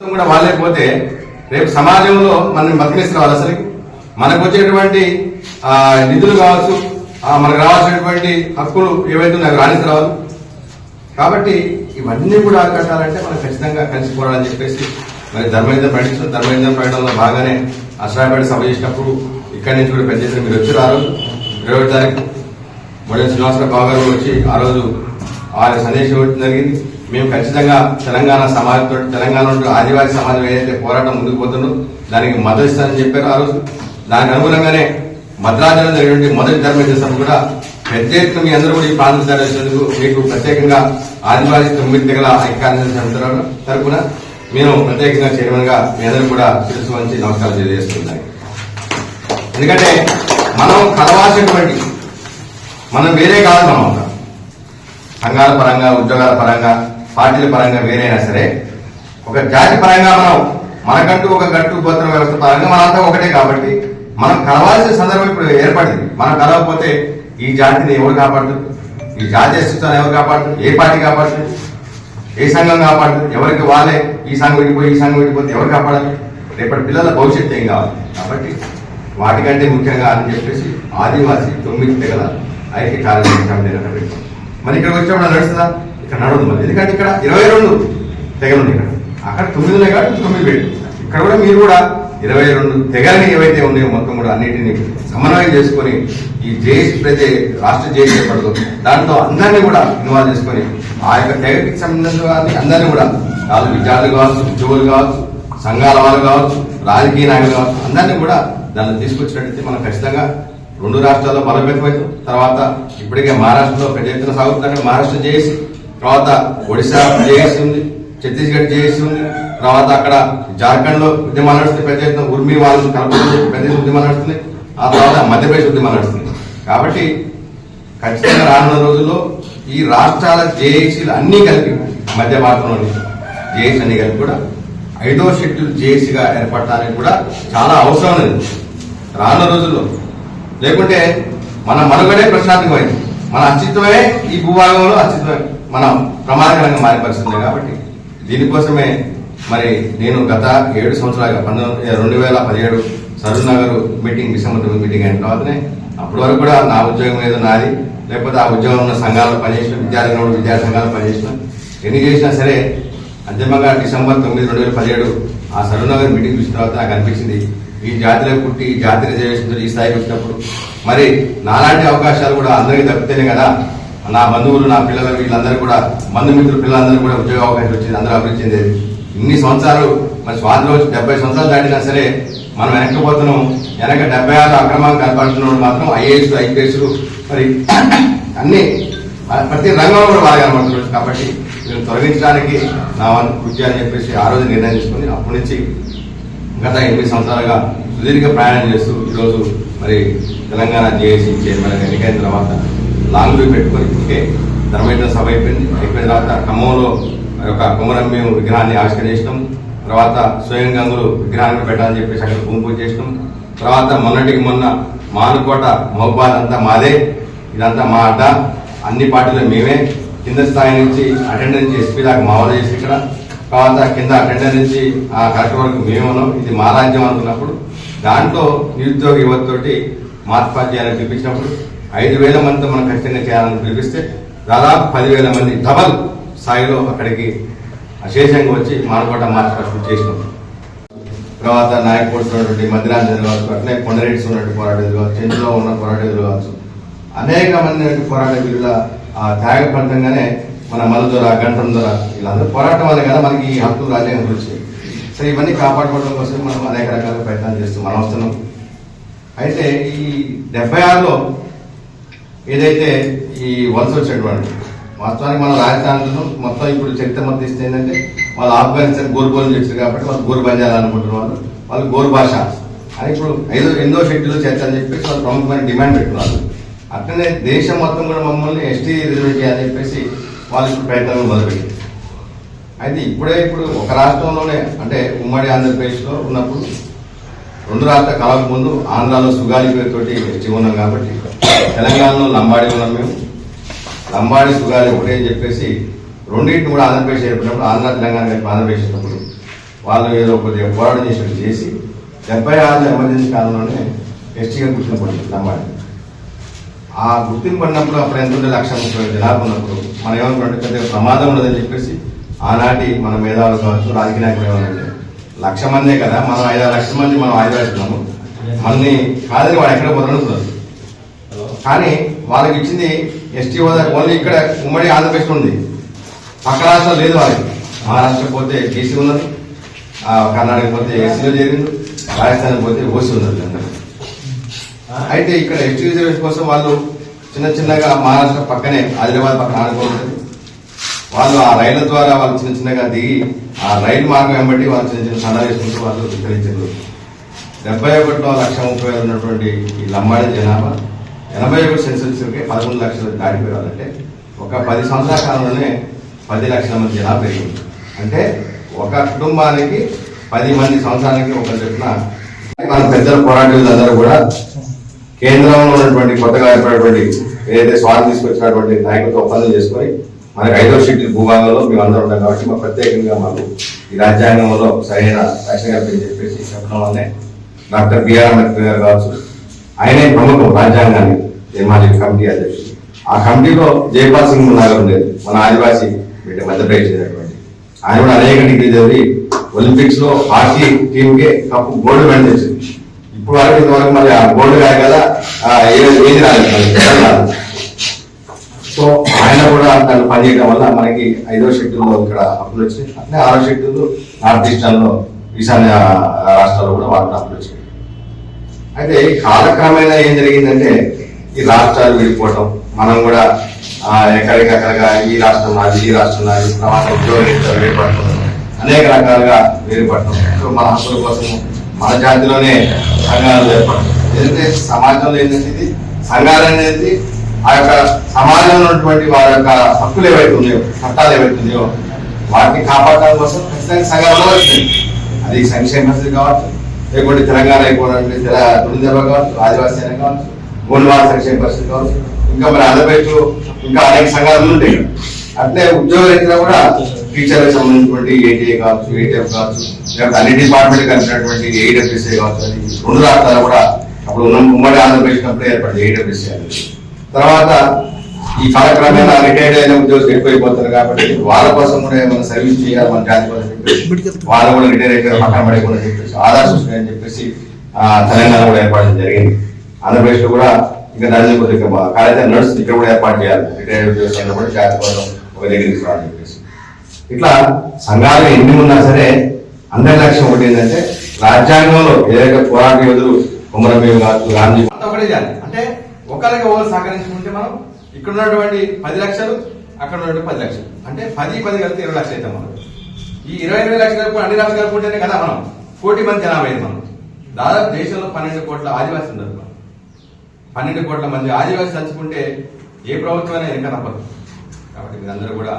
కూడా వాళ్ళే పోతే రేపు సమాజంలో మనం రావాలి అసలు మనకు వచ్చేటువంటి నిధులు కావచ్చు మనకు రావాల్సినటువంటి హక్కులు ఏవైతే నాకు రాణించి రానికి రావాలి. కాబట్టి ఇవన్నీ కూడా ఆకట్టాలంటే మనం ఖచ్చితంగా కలిసిపోవాలని చెప్పేసి మరి ధర్మయుద్ధం ప్రకటించిన ధర్మయుద్ధం ప్రకటనలో బాగానే అసరాపేట సభ చేసినప్పుడు ఇక్కడి నుంచి కూడా పెద్ద మీరు వచ్చారు ఆ రోజు ఇరవై తారీఖు మొదటి శ్రీనివాసరావు బాబు గారు వచ్చి ఆ రోజు వారి సందేశం ఇవ్వడం జరిగింది. మేము ఖచ్చితంగా తెలంగాణ సమాజంతో తెలంగాణ ఆదివాసీ సమాజం ఏదైతే పోరాటం ముందుకు పోతుందో దానికి మద్దతు ఇస్తానని చెప్పారు ఆ రోజు. దానికి అనుగుణంగానే భద్రాచలం జరిగినటువంటి మొదటి ధర్మ సభ కూడా పెద్ద ఎత్తున మీ అందరూ కూడా ఈ ప్రాంతం తరలించేందుకు మీకు ప్రత్యేకంగా ఆదివాసీ తొమ్మిది తెగల ఐక్యాన్ని తరపున నేను ప్రత్యేకంగా చైర్మన్గా మీ అందరూ కూడా తెలుసు వంచి నమస్కారం తెలియజేస్తున్నాను ఎందుకంటే మనం కలవాల్సినటువంటి మనం వేరే కాదు మనం. సంఘాల పరంగా ఉద్యోగాల పరంగా పార్టీల పరంగా వేరైనా సరే ఒక జాతి పరంగా మనం మనకంటూ ఒక గట్టు భద్ర వ్యవస్థ పరంగా మనంతా ఒకటే కాబట్టి మనం కలవాల్సిన సందర్భం ఇప్పుడు ఏర్పడింది. మనం కలవకపోతే ఈ జాతిని ఎవరు కాపాడుతుంది? ఈ జాతీయ అస్తిత్వాన్ని ఎవరు కాపాడుతుంది? ఏ పార్టీ కాపాడుతుంది? ఏ సంఘం కాపాడుతుంది? ఎవరికి వాళ్ళే ఈ సంఘం విడిపోయి ఈ సంఘం విడిపోతే ఎవరు కాపాడాలి? రేపటి పిల్లల భవిష్యత్తు ఏం కావాలి? కాబట్టి వాటికంటే ముఖ్యంగా అని చెప్పేసి ఆదివాసీ తొమ్మిది తెగల ఐక్య కార్యక్రమం మరి ఇక్కడికి వచ్చినప్పుడు నడుస్తుందా? ఇక్కడ నడవదు మరి ఎందుకంటే ఇక్కడ ఇరవై రెండు తెగలు ఉన్నాయి ఇక్కడ. అక్కడ తొమ్మిది ఉన్నాయి కాబట్టి తొమ్మిది పెట్టు. ఇక్కడ కూడా మీరు కూడా ఇరవై రెండు తెగలని ఏవైతే ఉన్నాయో మొత్తం కూడా అన్నిటిని సమన్వయం చేసుకొని ఈ జేఎస్ ప్రతి రాష్ట్ర జేఏసీ ఏర్పడుతుంది దాంట్లో అందరినీ కూడా ఇన్వాల్వ్ చేసుకొని ఆ యొక్క తెగకి సంబంధించిన అందరినీ కూడా వాళ్ళు విద్యార్థులు కావచ్చు ఉద్యోగులు కావచ్చు సంఘాల వాళ్ళు కావచ్చు రాజకీయ నాయకులు కావచ్చు అందరినీ కూడా దాన్ని తీసుకొచ్చినట్టయితే మనం ఖచ్చితంగా రెండు రాష్ట్రాల్లో బలోపేతమవుతాం. తర్వాత ఇప్పటికే మహారాష్ట్రలో పెద్ద ఎత్తున సాగుతుందంటే మహారాష్ట్ర జేఏసీ తర్వాత ఒడిశా జేఏసీ ఉంది ఛత్తీస్గఢ్ జేఏసీ ఉంది తర్వాత అక్కడ జార్ఖండ్లో ఉద్యమాలు నడుస్తుంది పెద్ద ఎత్తున ఉర్మి వాళ్ళు కలపడం పెద్ద ఎత్తున ఉద్యమాలు నడుస్తుంది ఆ తర్వాత మధ్యప్రదేశ్ ఉద్యమాలు నడుస్తుంది కాబట్టి ఖచ్చితంగా రానున్న రోజుల్లో ఈ రాష్ట్రాల జేఏసీలు అన్నీ కలిపి మధ్య భారతంలోని జేఏసీ అన్ని కలిపి కూడా ఐదో షెడ్యూల్ జేఏసీగా ఏర్పడటానికి కూడా చాలా అవసరం ఉంది రానున్న రోజుల్లో లేకుంటే మన మనుగడే ప్రశాంతమైంది మన అస్తిత్వమే ఈ భూభాగంలో అస్తిత్వమే. మనం ప్రమాదకరంగా మారే పరిస్థితి కాబట్టి దీనికోసమే మరి నేను గత ఏడు సంవత్సరాలుగా పంతొమ్మిది రెండు వేల పదిహేడు సరూర్ నగర్ మీటింగ్ డిసెంబర్ తొమ్మిది మీటింగ్ అయిన తర్వాతనే అప్పటి వరకు కూడా నా ఉద్యోగం ఏదో నాది. లేకపోతే ఆ ఉద్యోగం ఉన్న సంఘాలు పనిచేసిన విద్యార్థులు ఉన్న విద్యార్థి సంఘాలు పనిచేసిన. ఎన్ని చేసినా సరే అంతిమంగా డిసెంబర్ తొమ్మిది రెండు వేల పదిహేడు ఆ సరూర్ నగర్ మీటింగ్ చూసిన తర్వాత నాకు అనిపించింది ఈ జాతిలో పుట్టి ఈ జాతి రిజర్వేషన్తో ఈ స్థాయికి వచ్చినప్పుడు మరి నాలాంటి అవకాశాలు కూడా అందరికీ దక్కుతేనే కదా నా బంధువులు నా పిల్లలు వీళ్ళందరూ కూడా బంధుమిత్రులు పిల్లలందరూ కూడా ఉద్యోగ అవకాశం వచ్చింది అందరూ అభివృద్ధి చెందేది. ఇన్ని సంవత్సరాలు మరి స్వాతంత్రం వచ్చి డెబ్బై సంవత్సరాలు దాటినా సరే మనం వెనక్కిపోతున్నాం వెనక డెబ్బై ఆరు అక్రమాలు కనపడుతున్నాడు మాత్రం ఐఏఎస్ ఐపీఎస్ మరి అన్ని ప్రతి రంగంలో కూడా బాగా కనబడుతున్నాడు కాబట్టి వీళ్ళని తొలగించడానికి నా వన్ కృషి అని చెప్పేసి ఆ రోజు నిర్ణయం తీసుకుని అప్పటి నుంచి గత ఎనిమిది సంవత్సరాలుగా సుదీర్ఘ ప్రయాణం చేస్తూ ఈరోజు మరి తెలంగాణ జేఏసీ చైర్మన్ ఎన్నికైన తర్వాత లాంగ్లు పెట్టుకొని ఇప్పటికే ధర్మయుద్ధ సభ అయిపోయింది. అయిపోయిన తర్వాత ఖమ్మంలో కుమారం మేము విగ్రహాన్ని ఆవిష్కరించడం తర్వాత స్వయం గంగులు విగ్రహాన్ని పెట్టాలని చెప్పేసి అక్కడ భూమి పూజ చేసినాం. తర్వాత మొన్నటికి మొన్న మానుకోట మహబాద్ అంతా మాదే ఇదంతా మా అడ్డ. అన్ని పార్టీలు మేమే. కింద స్థాయి నుంచి అటెండెన్స్ ఎస్పీ దాకా మా చేసి ఇక్కడ. తర్వాత కింద అటెండర్ నుంచి ఆ కలెక్టర్ వరకు మేము ఉన్నాం. ఇది మా రాజ్యం అనుకున్నప్పుడు దాంట్లో నిరుద్యోగ యువతతోటి మార్పు చేయాలని పిలిపించినప్పుడు ఐదు వేల మందితో మనం ఖచ్చితంగా చేయాలని పిలిపిస్తే దాదాపు పదివేల మంది డబల్ స్థాయిలో అక్కడికి అశేషంగా వచ్చి మానకోట మార్పు చేసినాం. తర్వాత నాయకుడు ఉన్నటువంటి మధ్యరాంజన్ కావచ్చు అట్లే కొండరెడ్డి ఉన్నటువంటి పోరాటం కావచ్చు చెంచులో ఉన్న పోరాటం కావచ్చు. అనేక మంది పోరాట వీళ్ళ ఆ త్యాగ ఫలితంగానే మన మలదొర గంటం దొర వీళ్ళందరూ పోరాటం వల్ల కదా మనకి ఈ హక్కు రాజ్యాంగం వచ్చాయి సో ఇవన్నీ కాపాడుకోవడం కోసం మనం అనేక రకాల ప్రయత్నాలు చేస్తూ మనం వస్తున్నాం అయితే ఈ డెబ్బై ఆరులో ఏదైతే ఈ వలస వచ్చేటువంటి వాస్తవానికి మన రాజధానులను మొత్తం ఇప్పుడు చరిత్ర మొత్తం ఇస్తే ఏంటంటే వాళ్ళు ఆఫ్ఘనిస్తాన్ గోరుబోలు చేశారు కాబట్టి వాళ్ళు గోరు బంజాలు వాళ్ళు వాళ్ళు గోరు భాష. అని ఇప్పుడు ఐదో ఎన్నో షెడ్యూల్ చేర్చాలని అని చెప్పేసి వాళ్ళు ప్రముఖమైన డిమాండ్ పెట్టుకున్నారు. అట్లనే దేశం మొత్తం కూడా మమ్మల్ని ఎస్టీ రిజర్వ్ చేయాలని చెప్పేసి వాళ్ళు ఇప్పుడు ప్రయత్నాలు మొదలుపెట్టారు. అయితే ఇప్పుడే ఇప్పుడు ఒక రాష్ట్రంలోనే అంటే ఉమ్మడి ఆంధ్రప్రదేశ్లో ఉన్నప్పుడు రెండు రాష్ట్ర కాలం ముందు ఆంధ్రాలో సుగాలి పేరుతోటి ఎస్టీ ఉన్నాం కాబట్టి తెలంగాణలో లంబాడి ఉన్నాం మేము. లంబాడి సుగాలి ఒకటే అని చెప్పేసి రెండింటిని కూడా ఆంధ్రప్రదేశ్ ఏర్పడినప్పుడు ఆంధ్ర తెలంగాణ కలిపి ఆంధ్రప్రదేశ్ వచ్చినప్పుడు వాళ్ళు ఏదో కొద్దిగా పోరాటం చేసినట్టు చేసి డెబ్బై ఆరు ఎమర్జెన్సీ కాలంలోనే ఎస్టీగా గుర్తింపు లంబాడి. ఆ గుర్తింపు పడినప్పుడు అప్పుడు ఎంత ఉండే లక్ష ముప్పై జనాభా ఉన్నప్పుడు మనం ఏమనుకుంటే ప్రమాదం ఉండదని చెప్పేసి ఆనాటి మన మేధావులు కావచ్చు రాజకీయ నాయకులు ఏమన్నా లక్ష మందే కదా మనం ఐదు లక్షల మంది మనం ఆదివేస్తున్నాము మనని కాదని వాడు ఎక్కడ పోతాడు కానీ వాళ్ళకి ఇచ్చింది ఎస్టీ హోదా ఓన్లీ ఇక్కడ ఉమ్మడి ఆంధ్రప్రదేశ్ ఉంది. పక్క రాష్ట్రం లేదు వాళ్ళకి. మహారాష్ట్ర పోతే బీసీ ఉన్నది కర్ణాటక పోతే ఎస్సీలో చేరింది రాజస్థాన్ పోతే ఓసీ ఉన్నది అయితే ఇక్కడ ఎస్టీ రిజర్వేషన్ కోసం వాళ్ళు చిన్న చిన్నగా మహారాష్ట్ర పక్కనే ఆదిలాబాద్ పక్కన ఆడుకుంటుంది వాళ్ళు ఆ రైళ్ళ ద్వారా వాళ్ళు చిన్న చిన్నగా దిగి ఆ రైలు మార్గం వెంబడి వాళ్ళు చిన్న చిన్న సన్నాలు వేసుకుంటూ వాళ్ళు విస్తరించారు. డెబ్బై ఒకటిలో లక్ష ముప్పై వేలు ఉన్నటువంటి ఈ లంబాడి జనాభా ఎనభై ఒకటి సెన్సెస్కి పదకొండు లక్షలు దాటిపోయాలంటే ఒక పది సంవత్సరాల కాలంలోనే పది లక్షల మంది జనాభా పెరిగింది. అంటే ఒక కుటుంబానికి పది మంది సంవత్సరానికి ఒక చెప్పిన మన పెద్దల పోరాటాలు కూడా కేంద్రంలో ఉన్నటువంటి కొత్తగా ఏర్పడినటువంటి ఏదైతే స్వార్థం తీసుకొచ్చినటువంటి నాయకులతో ఒప్పందం చేసుకొని మనకి ఐదో షెడ్యూల్ భూభాగంలో మేము అందరం ఉన్నాం కాబట్టి మాకు ప్రత్యేకంగా మాకు ఈ రాజ్యాంగంలో సరైన రక్షణ కల్పించి చెప్పేసి చెప్పడం వల్లనే డాక్టర్ బిఆర్ అంబేద్కర్ గారు కావచ్చు ఆయనే ప్రముఖం రాజ్యాంగాన్ని నిర్మాణ కమిటీ అధ్యక్షుడు. ఆ కమిటీలో జయపాల్ సింగ్ నాగర్ ఉండేది. మన ఆదివాసీ బిడ్డ మధ్యప్రదేశ్ చెందినటువంటి ఆయన కూడా అనేక డిగ్రీ చదివి ఒలింపిక్స్లో hockey team cup gold medal తెచ్చింది. ఇప్పుడు వరకు ఇంతవరకు మరి ఆ గోల్డ్ కాదు కదా ఏది రాలేదు. సో ఆయన కూడా దాన్ని పనిచేయడం వల్ల మనకి ఐదో షెడ్యూల్లో ఇక్కడ అప్పులు వచ్చినాయి. అట్లే ఆరో షెడ్యూల్ నార్త్ ఈస్టర్న్లో ఈశాన్య రాష్ట్రాల్లో కూడా వాళ్ళకి అప్పులు వచ్చినాయి. అయితే ఈ కాలక్రమేణా ఏం జరిగిందంటే ఈ రాష్ట్రాలు విడిపోవటం మనం కూడా ఎక్కడికక్కడగా ఈ రాష్ట్రం నాది ఈ రాష్ట్రం నాది తర్వాత ఉద్యోగం వేరుపడటం అనేక రకాలుగా వేరుపడటం. సో మన హక్కుల కోసం మన జాతిలోనే సంఘాలు ఏర్పడటం. ఎందుకంటే సమాజంలో ఏంటంటే ఇది సంఘాలు అనేది ఆ యొక్క సమాజంలో ఉన్నటువంటి వారి యొక్క హక్కులు ఏవైతే ఉన్నాయో చట్టాలు ఏవైతే ఉన్నాయో వాటిని కాపాడటం కోసం ఖచ్చితంగా సంఘాలు వచ్చింది అది సంక్షేమ కావచ్చు లేకుంటే తెలంగాణ అయిపోయినటువంటి తెల తొలిదెబ్బ కావచ్చు ఆదివాసీ అయినా కావచ్చు గోల్వాడ సంక్షేమ పరిస్థితి కావచ్చు ఇంకా మరి ఆంధ్రప్రదేశ్ ఇంకా అనేక సంఘాలు ఉంటాయి. అట్లే ఉద్యోగ రీతిలో కూడా టీచర్లకు సంబంధించినటువంటి ఏటీఏ కావచ్చు ఏటీఎఫ్ కావచ్చు లేకపోతే అన్ని డిపార్ట్మెంట్ కలిపినటువంటి ఏడబ్ల్యూసీ కావచ్చు అది రెండు రాష్ట్రాలు కూడా అప్పుడు ఉన్న ఉమ్మడి ఆంధ్రప్రదేశ్ కంపెనీ ఏర్పడింది ఏడబ్ల్యూసీ అనేది తర్వాత ఈ కాలక్రమేణా రిటైర్డ్ అయిన ఉద్యోగులు ఎక్కువైపోతారు కాబట్టి వాళ్ళ కోసం కూడా ఏమైనా సర్వీస్ చేయాలి మన జాతి కోసం చెప్పేసి వాళ్ళు కూడా రిటైర్ అయిపోయారు పక్కన పడేయకుండా చెప్పేసి ఆధార్ సృష్టి అని చెప్పేసి తెలంగాణ కూడా ఏర్పాటు జరిగింది. ఆంధ్రప్రదేశ్లో కూడా ఇంకా నడిచి కొద్దిగా కార్యక్రమం నడుస్తుంది. ఇక్కడ కూడా ఏర్పాటు చేయాలి. రిటైర్డ్ ఉద్యోగులు కూడా జాతి కోసం ఒక దగ్గర తీసుకురావాలని చెప్పేసి. ఇట్లా సంఘాలు ఎన్ని ఉన్నా సరే అందరి లక్ష్యం ఒకటి ఏంటంటే రాజ్యాంగంలో ఏదైతే పోరాట యోధులు కుమరమేవి కావచ్చు గాంధీ అంటే ఒకరికి ఒకరు సహకరించుకుంటే మనం ఇక్కడ ఉన్నటువంటి పది లక్షలు అక్కడ ఉన్నటువంటి పది లక్షలు. అంటే పది పది కలిపితే ఇరవై లక్షలు అవుతాం మనం ఈ ఇరవై ఇరవై లక్షలు అన్ని లక్షలు కలుపుకుంటేనే కదా మనం. కోటి మంది జనాభా అయింది మనం. దాదాపు దేశంలో పన్నెండు కోట్ల ఆదివాసీ ఉన్నారు మనం. పన్నెండు కోట్ల మంది ఆదివాసీ తలుచుకుంటే ఏ ప్రభుత్వం వెనక తప్పదు కాబట్టి మీరందరూ కూడా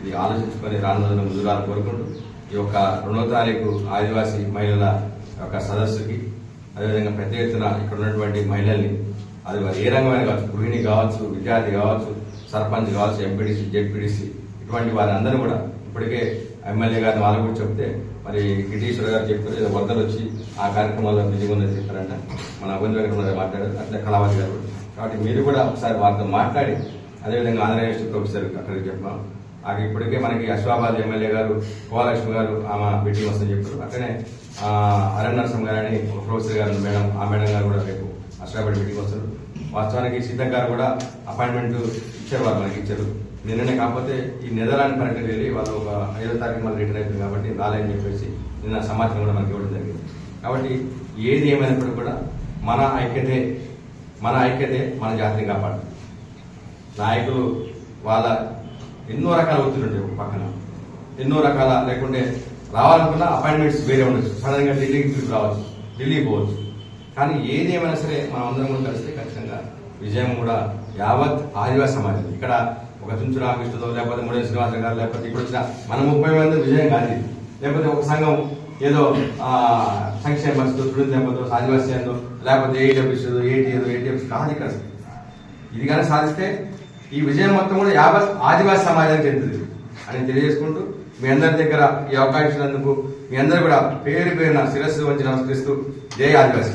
ఇది ఆలోచించుకొని రాను ముందు రాను కోరుకుంటూ ఈ యొక్క రెండవ తారీఖు ఆదివాసీ మహిళల యొక్క సదస్సుకి అదేవిధంగా పెద్ద ఎత్తున ఇక్కడ ఉన్నటువంటి మహిళల్ని అది వారు ఏ రంగమైన కావచ్చు గృహిణి కావచ్చు విద్యార్థి కావచ్చు సర్పంచ్ కావచ్చు ఎంపీడీసీ జెడ్పీడీసీ ఇటువంటి వారి అందరూ కూడా ఇప్పటికే ఎమ్మెల్యే గారిని వాళ్ళు కూడా చెప్తే మరి గిరీశ్వర గారు చెప్పారు ఏదో వద్దలు వచ్చి ఆ కార్యక్రమాల్లో బిజీగా ఉందని చెప్పారంట. మన అభివృద్ధి గారు మాట్లాడారు అట్లే కళావతి గారు కాబట్టి మీరు కూడా ఒకసారి వారితో మాట్లాడి అదేవిధంగా ఆంధ్ర యూనివర్సిటీ ప్రొఫెసర్ అక్కడికి చెప్పాం అది ఇప్పటికే మనకి అశ్వాబాద్ ఎమ్మెల్యే గారు కోలక్ష్మి గారు ఆమె బిడ్డి వస్తుందని చెప్పారు అట్లనే ఆ, అరణ్ నరసింహ గారు అని ఒక ప్రొఫెసర్ గారు మేడం ఆ మేడం గారు కూడా రేపు అశ్వాబాద్ మీటింగ్ వస్తారు. వాస్తవానికి సీతక్ గారు కూడా అపాయింట్మెంట్ ఇచ్చారు వాళ్ళు మనకి ఇచ్చారు. నిన్ననే కాకపోతే ఈ నెదర్లాండ్ పర్యటన వెళ్ళి వాళ్ళు ఒక ఐదో తారీఖు మళ్ళీ రిటర్న్ అయిపోయింది కాబట్టి రాలేదని చెప్పేసి నిన్న సమాచారం కూడా మనకి ఇవ్వడం జరిగింది. కాబట్టి ఏది ఏమైనప్పటికీ కూడా మన ఐక్యతే మన ఐక్యతే మన జాతిని కాపాడు నాయకులు వాళ్ళ ఎన్నో రకాల ఒత్తిడి ఉంటాయి ఒక పక్కన. ఎన్నో రకాల లేకుంటే రావాలనుకున్న అపాయింట్మెంట్స్ వేరే ఉండొచ్చు. సడన్గా ఢిల్లీకి ట్రిప్ రావచ్చు. ఢిల్లీ పోవచ్చు. కానీ ఏది ఏమైనా సరే మనం అందరం కూడా కలిస్తే ఖచ్చితంగా విజయం కూడా యావత్ ఆదివాసీ సమాజం. ఇక్కడ ఒక చుంచు రామకృష్ణతో లేకపోతే ముడే శ్రీనివాస గారు లేకపోతే ఇప్పుడు వచ్చిన మన ముప్పై మంది విజయం కాదు లేకపోతే ఒక సంఘం ఏదో సంక్షేమ పరిస్థితులు స్టూడెంట్ లేకపోతే ఆదివాసీ లేకపోతే ఏటీఎఫ్ ఏటీఏదో ఏటీఎఫ్ కాదు ఇక్కడ. ఇది కానీ సాధిస్తే ఈ విజయం మొత్తం కూడా యావత్ ఆదివాసీ సమాజానికి చెందింది. అని తెలియజేసుకుంటూ మీ అందరి దగ్గర ఈ అవకాశం ఇచ్చినందుకు మీ అందరూ కూడా పేరు పేరున శిరస్సు వంచి నమస్కరిస్తూ జై ఆదివాసీ.